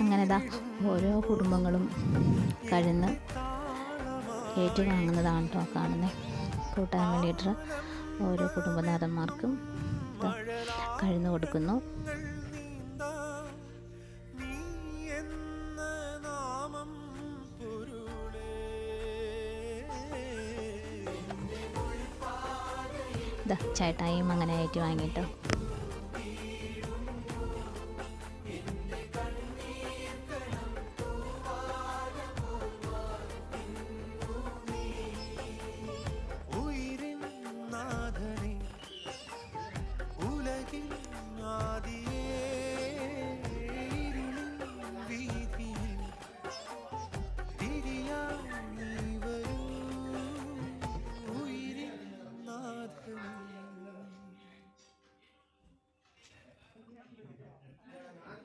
അങ്ങനെ ഇതാ ഓരോ കുടുംബങ്ങളും കഴിഞ്ഞ് ഏറ്റു വാങ്ങുന്നതാണ് കേട്ടോ കാണുന്നത് കൂട്ടാൻ വേണ്ടിയിട്ട് ഓരോ കുടുംബനാഥന്മാർക്കും കഴിഞ്ഞു കൊടുക്കുന്നു. ചേട്ടായും അങ്ങനെ ആയിട്ട് വാങ്ങിട്ടോ. Amen.